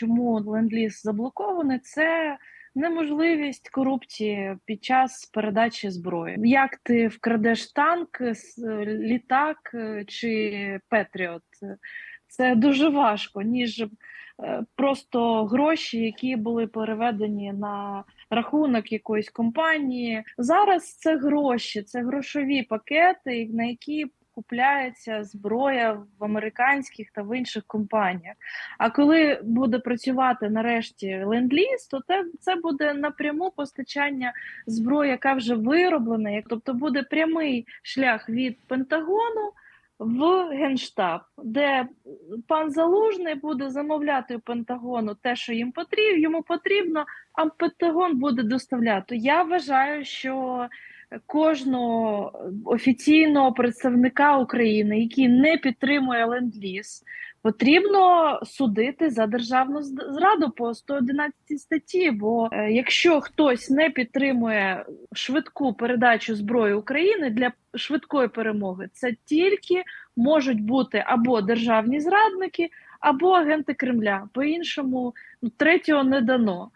чому ленд-ліз заблокований, це неможливість корупції під час передачі зброї. Як ти вкрадеш танк, літак е, чи Петріот? Це дуже важко, ніж е, просто гроші, які були переведені на рахунок якоїсь компанії. Зараз це гроші, це грошові пакети, на які купляється зброя в американських та в інших компаніях. А коли буде працювати нарешті ленд-ліз, то це буде напряму постачання зброї, яка вже вироблена, як- тобто буде прямий шлях від Пентагону. В генштаб, де пан Залужний буде замовляти у Пентагону те, що їм потрібно, йому потрібно, а Пентагон буде доставляти. Я вважаю, що кожного офіційного представника України, який не підтримує ленд-ліз, потрібно судити за державну зраду по 111 статті. Бо е, якщо хтось не підтримує швидку передачу зброї України для швидкої перемоги, це тільки можуть бути або державні зрадники, або агенти Кремля. По іншому ну, третього не дано.